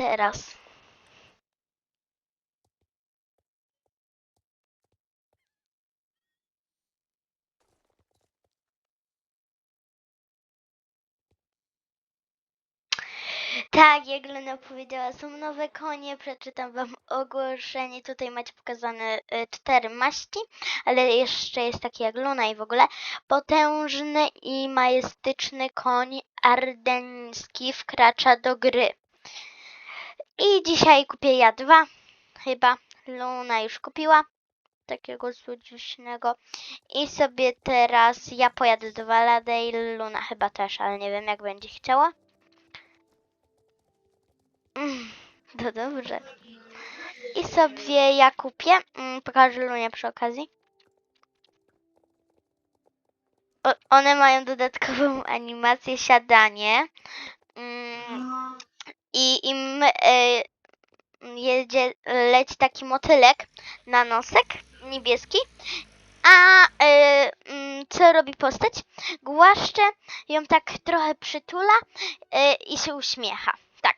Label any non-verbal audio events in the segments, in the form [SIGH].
teraz. Tak, jak Lena powiedziała, są nowe konie. Przeczytam wam ogłoszenie. Tutaj macie pokazane e, cztery maści, ale jeszcze jest taki jak Luna i w ogóle. Potężny i majestyczny koń ardeński wkracza do gry. I dzisiaj kupię ja dwa. Chyba Luna już kupiła takiego słodziuśnego. I sobie teraz ja pojadę do Valadale, Luna chyba też, ale nie wiem jak będzie chciała. Mm, To dobrze. I sobie ja kupię. Mm, Pokażę Lunie przy okazji. O, one mają dodatkową animację siadanie. I im e, jedzie, leci taki motylek na nosek niebieski. A mm, co robi postać? Głaszcze ją tak trochę przytula e, i się uśmiecha. Tak.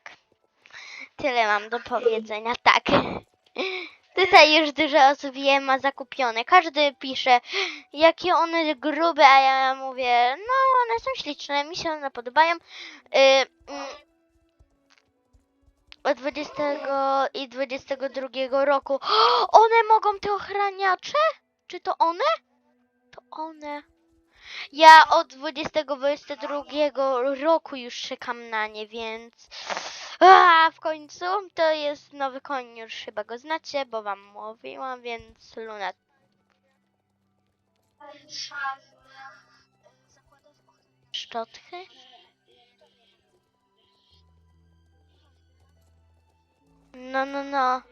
Tyle mam do powiedzenia, tak. [LAUGHS] Tutaj już dużo osób je ma zakupione. Każdy pisze, jakie one grube, a ja mówię, no one są śliczne, mi się one podobają. Y, od 20 i 22 roku. [GASPS] One mogą te ochraniacze? Czy to one? To one. Ja od 20-22 roku już czekam na nie, więc. A, w końcu to jest nowy koń, już chyba go znacie, bo wam mówiłam, więc Luna. Szczotkę? No, no, no.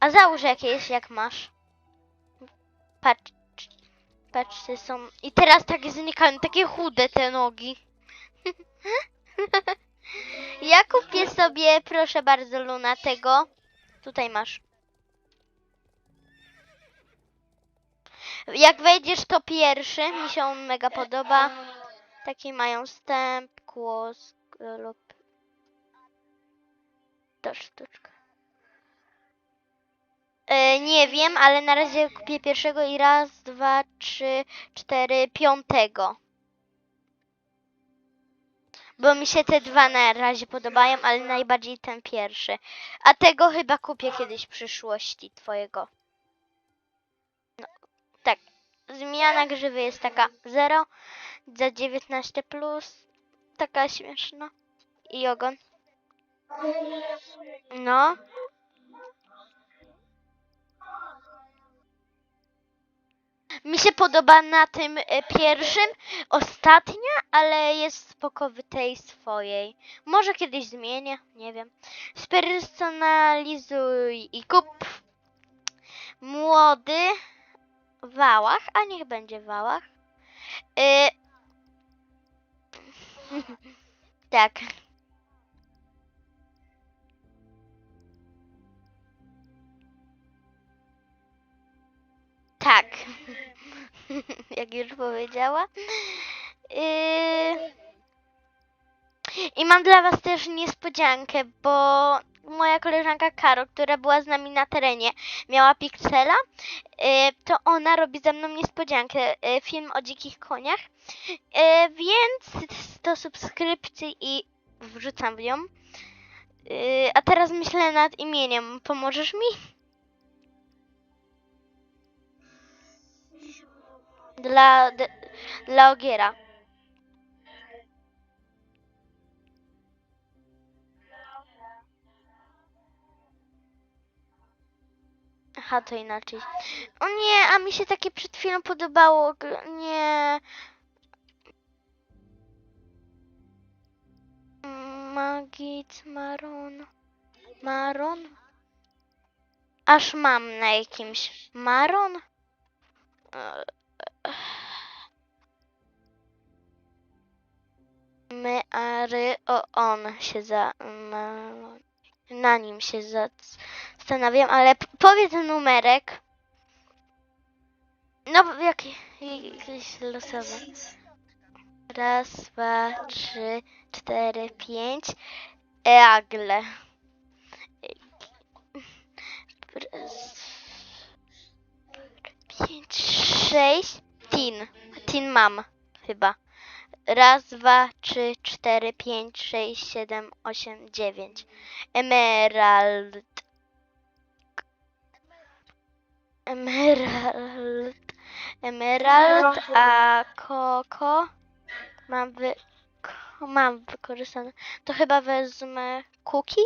A załóż jakieś, jak masz. Patrz. Patrzcie, są... I teraz tak znikają, takie chude te nogi. [LAUGHS] ja kupię sobie, proszę bardzo, Luna, tego. Tutaj masz. Jak wejdziesz, to pierwszy. Mi się on mega podoba. Taki mają stęp, kłos lub... To sztuczka. E, nie wiem, ale na razie kupię pierwszego i raz, dwa, trzy, cztery, piątego. Bo mi się te dwa na razie podobają, ale najbardziej ten pierwszy. A tego chyba kupię kiedyś w przyszłości twojego. No, tak. Zmiana grzywy jest taka 0 za 19 plus. Taka śmieszna. I ogon. No. Mi się podoba na tym e, pierwszym, ostatnia, ale jest spoko w tej swojej. Może kiedyś zmienię, nie wiem. Spersonalizuj i kup młody wałach, a niech będzie wałach. Y... [LAUGHS] tak. Tak. [LAUGHS] Jak już powiedziała. Yy... I mam dla Was też niespodziankę, bo moja koleżanka Karo, która była z nami na terenie, miała piksela, yy, to ona robi ze mną niespodziankę, yy, film o dzikich koniach, więc 100 subskrypcji i wrzucam w nią. A teraz myślę nad imieniem. Pomożesz mi? Dla, dla Ogiera. Aha, to inaczej. O nie, a mi się takie przed chwilą podobało. Nie. Magit Maron. Maron? Aż mam na jakimś. Maron? O, on się za... Na, na nim się zastanawiam, ale powiedz numerek. No, jaki, jakiś losowy. Raz, dwa, trzy, cztery, pięć. Eagle. Pięć, sześć. Tin. Tin mam chyba. Raz, dwa, trzy, cztery, pięć, sześć, siedem, osiem, dziewięć. Emerald. Emerald. Emerald, a koko mam wy... mam wykorzystane. To chyba wezmę kuki?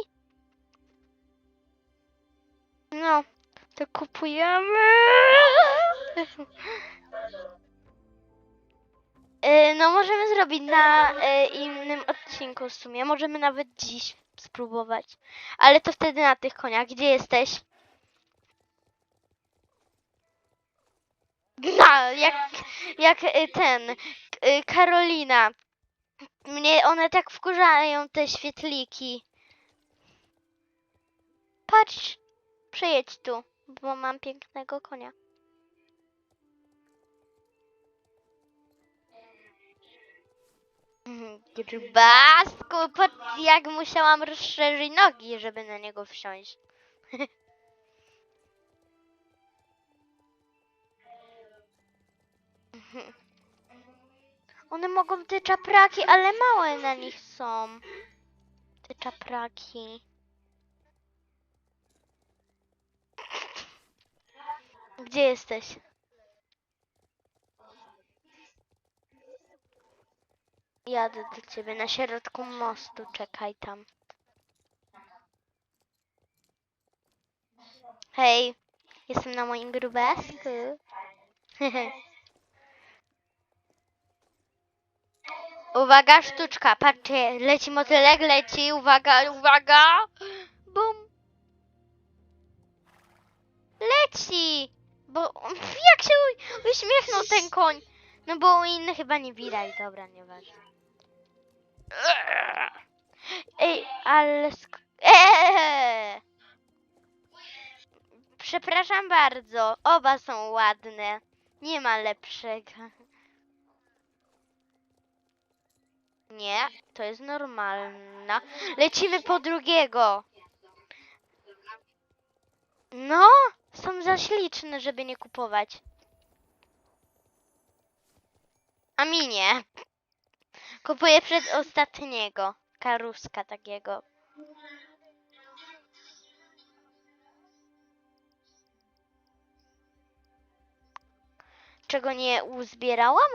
No, to kupujemy. [LAUGHS] Y, No, możemy zrobić na y, innym odcinku w sumie. Możemy nawet dziś spróbować. Ale to wtedy na tych koniach. Gdzie jesteś? No, jak, jak y, ten, Karolina. Mnie one tak wkurzają, te świetliki. Patrz, przejedź tu, bo mam pięknego konia. Grubasku, patrz jak musiałam rozszerzyć nogi, żeby na niego wsiąść. [LAUGHS] One mogą te czapraki, ale małe na nich są. Te czapraki. Gdzie jesteś? Jadę do ciebie na środku mostu, czekaj tam. Hej, jestem na moim grubasku. [LAUGHS] Uwaga, sztuczka, patrzcie, leci motylek, leci, uwaga, uwaga, bum. Leci, bo [LAUGHS] jak się uśmiechnął ten koń. No bo u innych chyba nie widać, dobra, nieważne. Ej, ale sk- eee! [LAUGHS] Przepraszam bardzo, oba są ładne. Nie ma lepszego. Nie, to jest normalna. Lecimy po drugiego. No, są za śliczne, żeby nie kupować. A mi nie. Kupuję przedostatniego. Karuska takiego. Czego nie uzbierałam?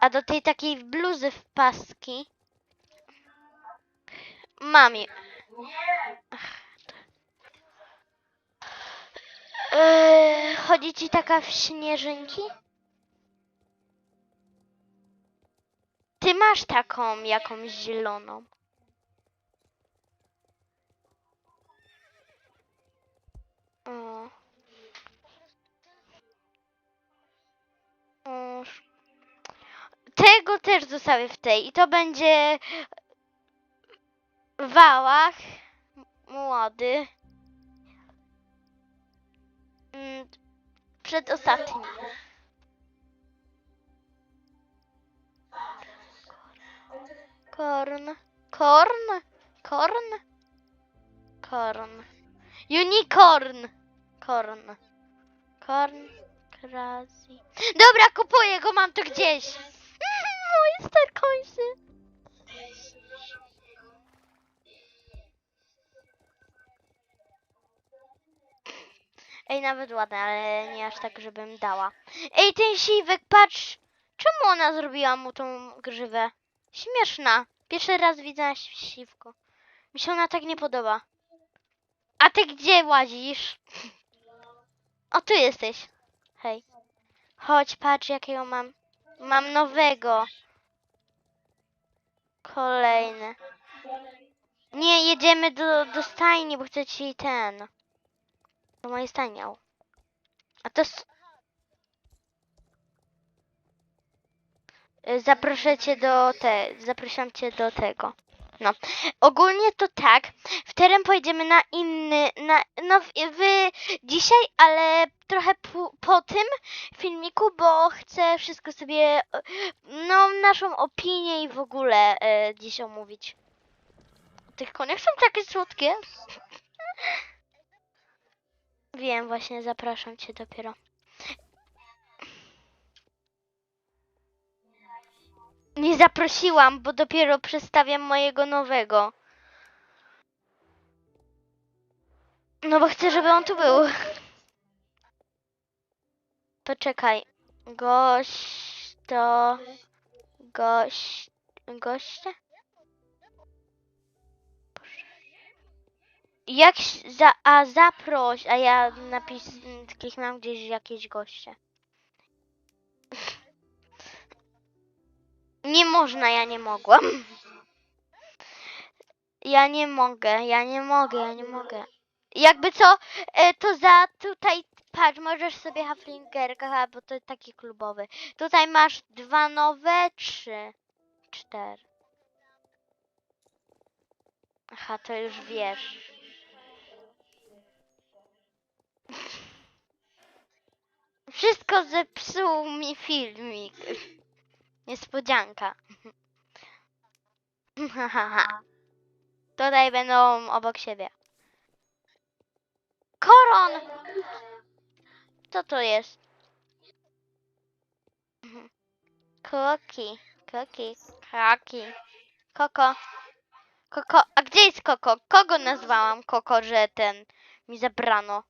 A do tej takiej bluzy w paski. Mam je. Eee, chodzi ci taka w śnieżynki? Ty masz taką jakąś zieloną. O. O, Tego też zostawię w tej i to będzie wałach młody. Mm, Przedostatni. Korn. Korn. Korn. Korn. Unicorn. Korn. Korn. Krazi. Dobra, kupuję go, mam to gdzieś. [LAUGHS] Moje starkońsy. Ej, nawet ładne, ale nie aż tak, żebym dała. Ej, ten siwek, patrz! Czemu ona zrobiła mu tą grzywę? Śmieszna. Pierwszy raz widzę siwko. Mi się ona tak nie podoba. A ty gdzie łazisz? O, tu jesteś. Hej. Chodź, patrz jakiego mam. Mam nowego. Kolejny. Nie, jedziemy do, do stajni, bo chcę ci ten. Do mojej stajni. A to jest... Zaproszę cię do te... Zapraszam cię do tego. No. Ogólnie to tak. W teren pojedziemy na inny... Na, no, wy dzisiaj, ale trochę po, po tym filmiku, bo chcę wszystko sobie... e, No, naszą opinię i w ogóle e, dziś omówić. tych koniach są takie słodkie. [LAUGHS] Wiem, właśnie zapraszam cię dopiero. Nie zaprosiłam, bo dopiero przedstawiam mojego nowego. No bo chcę, żeby on tu był. Poczekaj. Gość to... Gość... Goście? Jak za... A zaproś, a ja napis... Kliknąłem gdzieś jakieś goście. Nie można, ja nie mogłam. Ja nie mogę, ja nie mogę, ja nie mogę. Jakby co, e, to za tutaj, patrz, możesz sobie Haflingerka, bo to taki klubowy. Tutaj masz dwa nowe, trzy, cztery. Aha, to już wiesz. Wszystko zepsuł mi filmik. Niespodzianka. [LAUGHS] Tutaj będą obok siebie. Koron! Co to jest? Koki, koki, koki. Koko. Koko, a gdzie jest Koko? Kogo nazwałam Koko, że ten mi zabrano?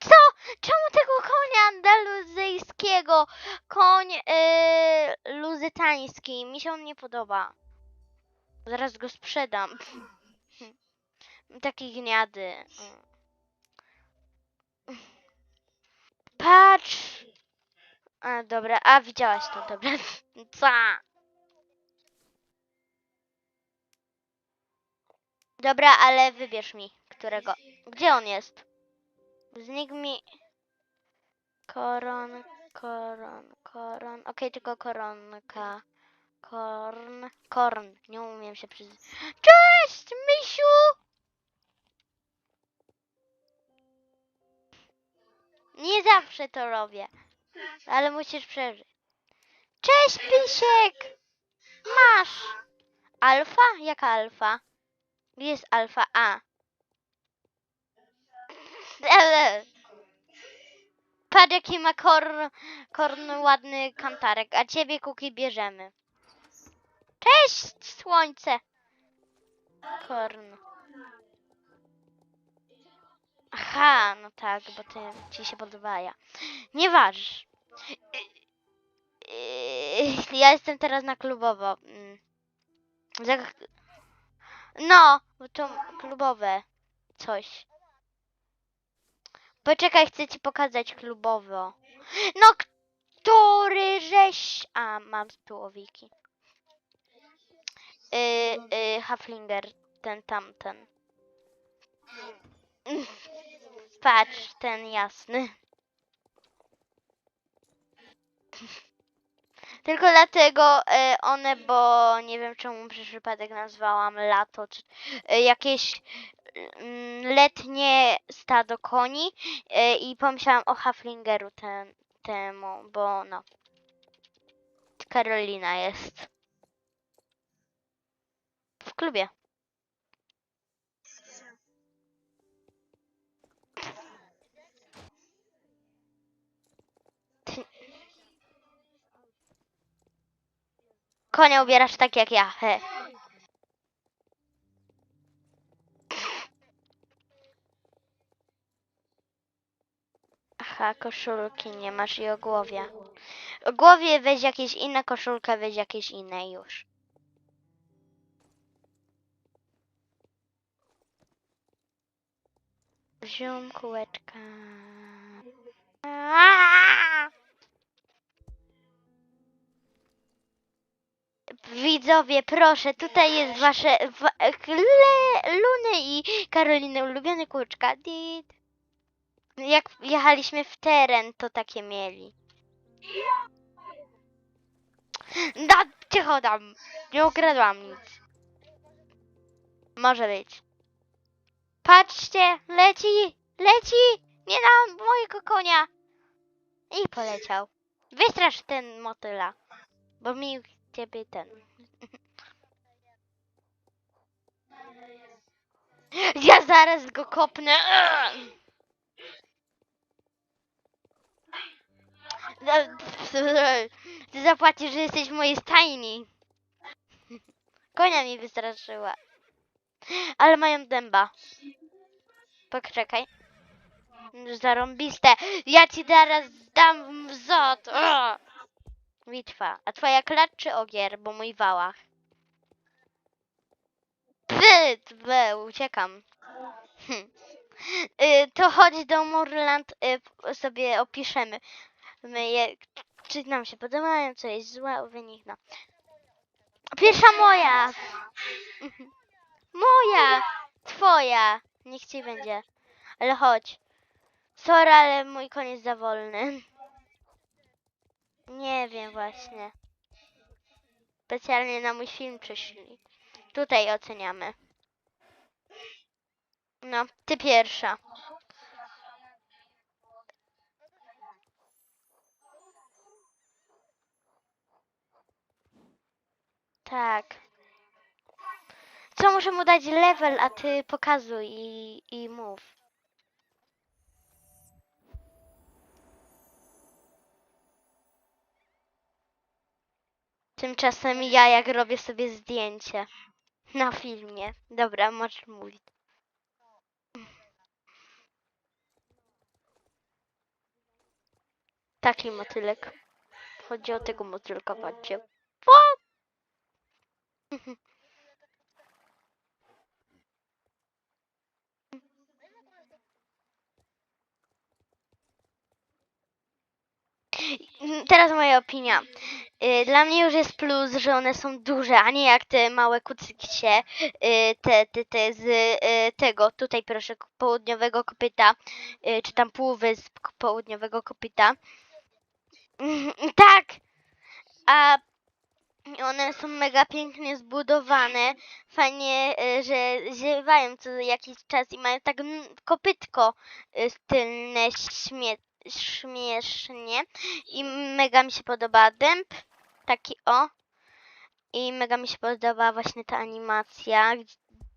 Co? Czemu tego konia andaluzyjskiego? Koń yy, luzytański. Mi się on nie podoba. Zaraz go sprzedam. [LAUGHS] Taki gniady. Patrz! A, dobra, a widziałaś to, dobra. [LAUGHS] Co? Dobra, ale wybierz mi, którego. Gdzie on jest? Znikł mi. Koron, koron, koron. Okej, tylko koronka. Korn, korn. Nie umiem się przyznać. Cześć, misiu! Nie zawsze to robię, ale musisz przeżyć. Cześć, pisiek! Masz! Alfa? Jaka alfa? Jest alfa? A. [LAUGHS] Patrz jaki ma korn, korn ładny kantarek, a ciebie kuki bierzemy. Cześć, słońce! Korn. Aha, no tak, bo ty ci się podoba ja. Nie waż. Ja jestem teraz na klubowo. Mm. No, bo to klubowe coś. Poczekaj, chcę ci pokazać klubowo. No, który żeś... A, mam tułowiki. Yy, yy, Haflinger, ten tamten. Patrz, ten jasny. Tylko dlatego e, one, bo nie wiem czemu przez przypadek nazwałam lato, czy e, jakieś letnie stado koni e, i pomyślałam o Haflingeru ten, temu, bo no. Karolina jest. W klubie. Konia ubierasz tak jak ja. He. Aha, koszulki nie masz i o głowie. O głowie weź jakieś inne, koszulkę weź jakieś inne już. Zium, kółeczka. Widzowie, proszę, tutaj jest wasze wa, Luny i Karoliny ulubione kółeczka. Dit. Jak jechaliśmy w teren, to takie mieli. Da, cicho tam. Nie ukradłam nic. Może być. Patrzcie, leci, leci! Nie na mojego konia! I poleciał. Wystrasz ten motyla, bo mi ciebie ten. [LAUGHS] Ja zaraz go kopnę. [LAUGHS] Ty zapłacisz, że jesteś w mojej stajni. [LAUGHS] Konia mi wystraszyła. Ale mają dęba. Poczekaj. Zarąbiste. Ja ci zaraz dam w zot. A twoja klacz czy ogier? Bo mój wałach. Pyt! Be, uciekam. Hm. Y, to chodź do Morland, y, sobie opiszemy. Je, czy nam się podobają, co jest złe, wynik no. Pierwsza moja! [LAUGHS] Moja! Twoja! Niech ci będzie. Ale chodź. Sorry, ale mój jest za wolny. [LAUGHS] Nie wiem właśnie. Specjalnie na mój film przyszli. Tutaj oceniamy. No, ty pierwsza. Tak. Co muszę mu dać level, a ty pokazuj i, i mów. Tymczasem ja jak robię sobie zdjęcie na filmie. Dobra, możesz mówić. Taki motylek. Chodzi o tego motylka, patrzcie. Mm, Teraz moja opinia. Y, Dla mnie już jest plus, że one są duże, a nie jak te małe kucykie, y, te, te, te z y, tego, tutaj proszę, południowego kopyta, czy tam półwysp południowego kopyta. Mm, Tak! A one są mega pięknie zbudowane. Fajnie, y, że ziewają co jakiś czas i mają tak kopytko y, tylne, śmie śmiesznie. I mega mi się podoba dęb, taki o. I mega mi się podoba właśnie ta animacja.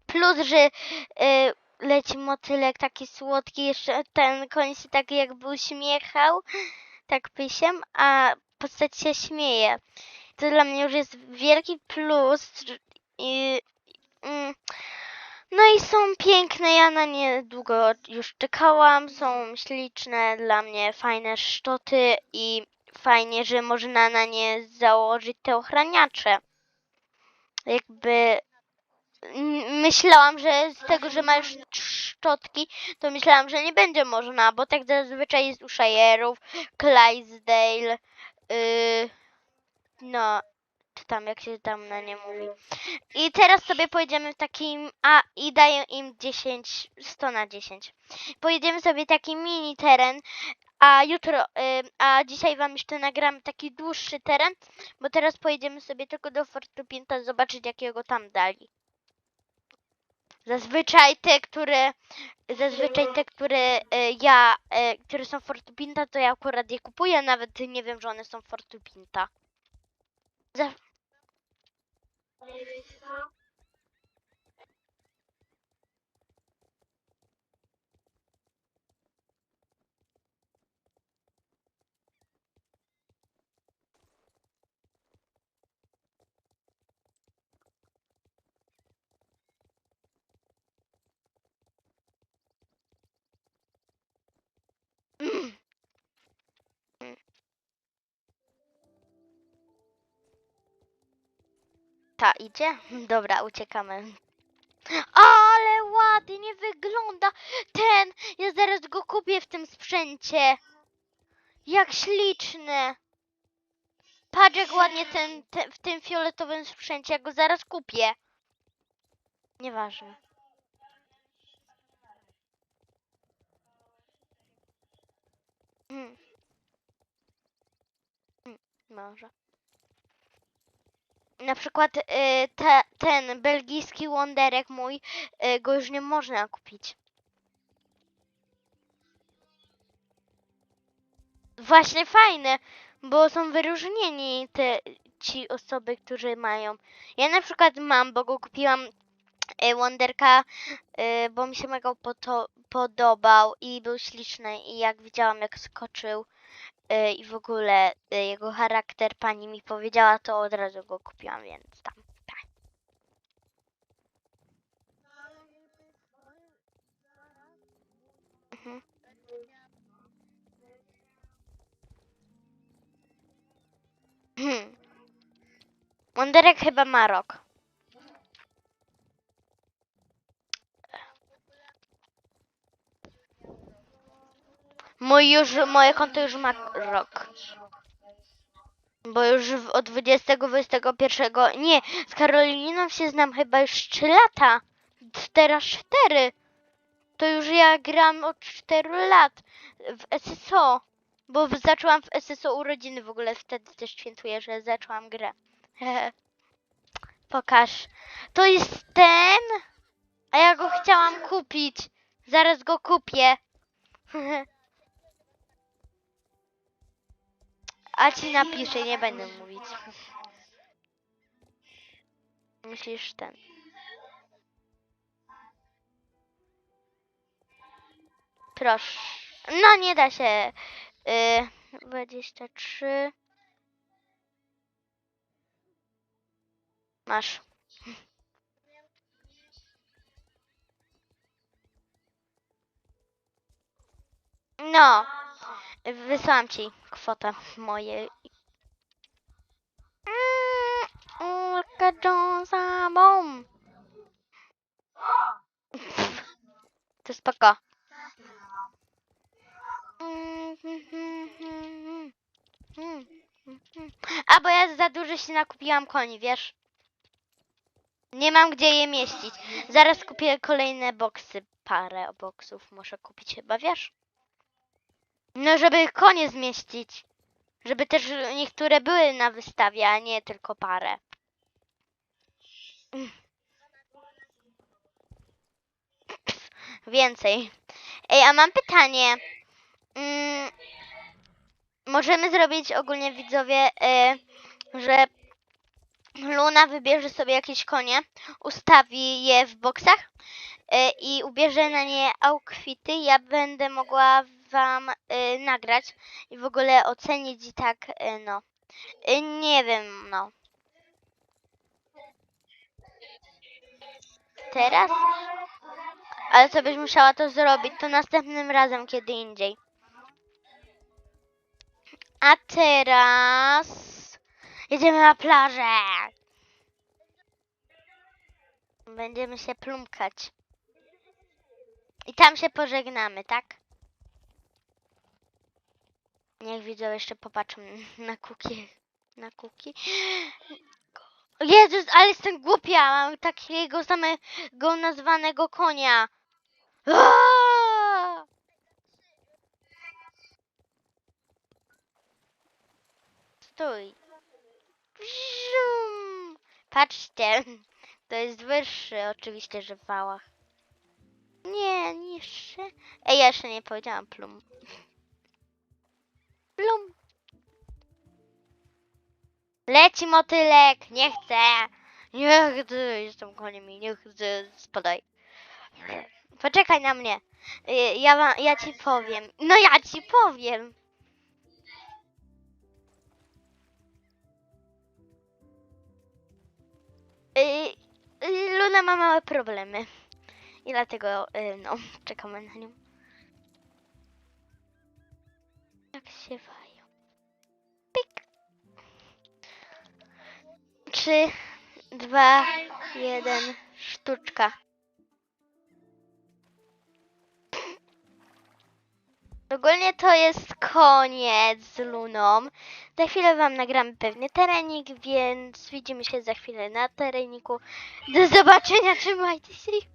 Plus, że y, leci motylek taki słodki, jeszcze ten koń się tak jakby uśmiechał, tak pysiem, a postać się śmieje. To dla mnie już jest wielki plus. I, mm, no i są piękne, ja na nie długo już czekałam, są śliczne, dla mnie fajne sztoty i fajnie, że można na nie założyć te ochraniacze. Jakby myślałam, że z tego, że ma już szczotki, to myślałam, że nie będzie można, bo tak zazwyczaj jest u Shire'ów, Clydesdale, yy, no, czy tam jak się tam na nie mówi. I teraz sobie pojedziemy w takim, a i daję im 10, 100 na 10. Pojedziemy sobie taki mini teren, a jutro, a dzisiaj wam jeszcze nagram taki dłuższy teren, bo teraz pojedziemy sobie tylko do Fortu Pinta zobaczyć jakiego tam dali. Zazwyczaj te, które, zazwyczaj te, które y, ja, y, które są Fortu Pinta, to ja akurat je kupuję, nawet nie wiem, że one są Fortu Pinta. Za, Ta idzie? Dobra, uciekamy. Ale ładnie wygląda ten! Ja zaraz go kupię w tym sprzęcie. Jak śliczny. Patrz jak ładnie ten, ten w tym fioletowym sprzęcie. Ja go zaraz kupię. Nieważne. Mm. Mm, Może. Na przykład y, te, ten belgijski Wonderek mój, y, go już nie można kupić. Właśnie fajne, bo są wyróżnieni te ci osoby, którzy mają. Ja na przykład mam, bo go kupiłam y, Wonderka, y, bo mi się mega podobał i był śliczny i jak widziałam jak skoczył i w ogóle y, jego charakter pani mi powiedziała, to od razu go kupiłam, więc tam. Tak. Hmm. Wonderek chyba ma rok. Mój już, moje konto już ma rok. Bo już od 20, 21. Nie, z Karoliną się znam chyba już 3 lata. Teraz 4. To już ja gram od 4 lat w SSO. Bo zaczęłam w SSO urodziny w ogóle, wtedy też świętuję, że zaczęłam grę. [LAUGHS] Pokaż. To jest ten? A ja go chciałam kupić. Zaraz go kupię. [LAUGHS] A ci napiszę, nie będę mówić. Myślisz ten. Proszę. No nie da się. Y, 23. Masz. No. Wysłałam ci kwotę mojej. Mm, Ulka Jonesa, bom. To spoko. A bo ja za dużo się nakupiłam koni, wiesz? Nie mam gdzie je mieścić. Zaraz kupię kolejne boksy. Parę boksów muszę kupić chyba, wiesz? No, żeby konie zmieścić. Żeby też niektóre były na wystawie, a nie tylko parę. Więcej. Ej, a mam pytanie. Mm, możemy zrobić ogólnie widzowie, y, że Luna wybierze sobie jakieś konie, ustawi je w boksach y, i ubierze na nie outfity. Ja będę mogła wam y, nagrać i w ogóle ocenić i tak, y, no. Y, nie wiem, no. Teraz? Ale co byś musiała to zrobić, to następnym razem, kiedy indziej. A teraz jedziemy na plażę. Będziemy się plumkać. I tam się pożegnamy, tak? Niech widzą jeszcze popatrzą [LAUGHS] na kuki. Na kuki. [GASPS] Jezus, ale jestem głupia. Mam takiego samego nazwanego konia. [GASPS] Stój. Patrzcie. [LAUGHS] To jest wyższy oczywiście, że w wałach. Nie, niższy. Ej, ja jeszcze nie powiedziałam plum. [LAUGHS] Plum. Leci motylek, nie chcę. Nie chcę, jestem koniem nie chcę, spadaj. Poczekaj na mnie. Y, Ja, ja ci powiem. No ja ci powiem. Y, Luna ma małe problemy. I dlatego, y, no, czekamy na nią. Jak się wają. Pik. Trzy, dwa, jeden, sztuczka. Ogólnie to jest koniec z Luną. Za chwilę wam nagramy pewnie terenik, więc widzimy się za chwilę na tereniku. Do zobaczenia, trzymajcie się.